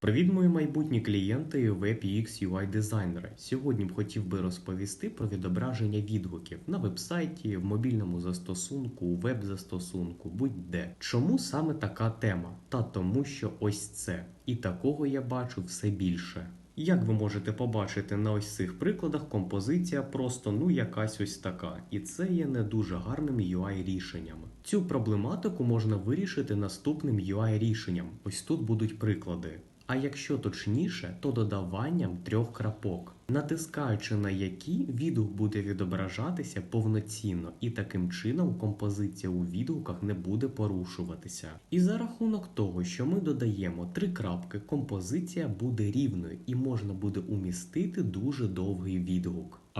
Привіт, мої майбутні клієнти WebUX UI дизайнери. Сьогодні б хотів би розповісти про відображення відгуків на вебсайті, в мобільному застосунку, у веб-застосунку, будь-де. Чому саме така тема? Та тому, що ось це. І такого я бачу все більше. Як ви можете побачити на ось цих прикладах, композиція просто ну якась ось така, і це є не дуже гарним UI рішенням. Цю проблематику можна вирішити наступним UI рішенням. Ось тут будуть приклади. А якщо точніше, то додаванням трьох крапок, натискаючи на які відгук буде відображатися повноцінно, і таким чином композиція у відгуках не буде порушуватися. І за рахунок того, що ми додаємо три крапки, композиція буде рівною і можна буде умістити дуже довгий відгук.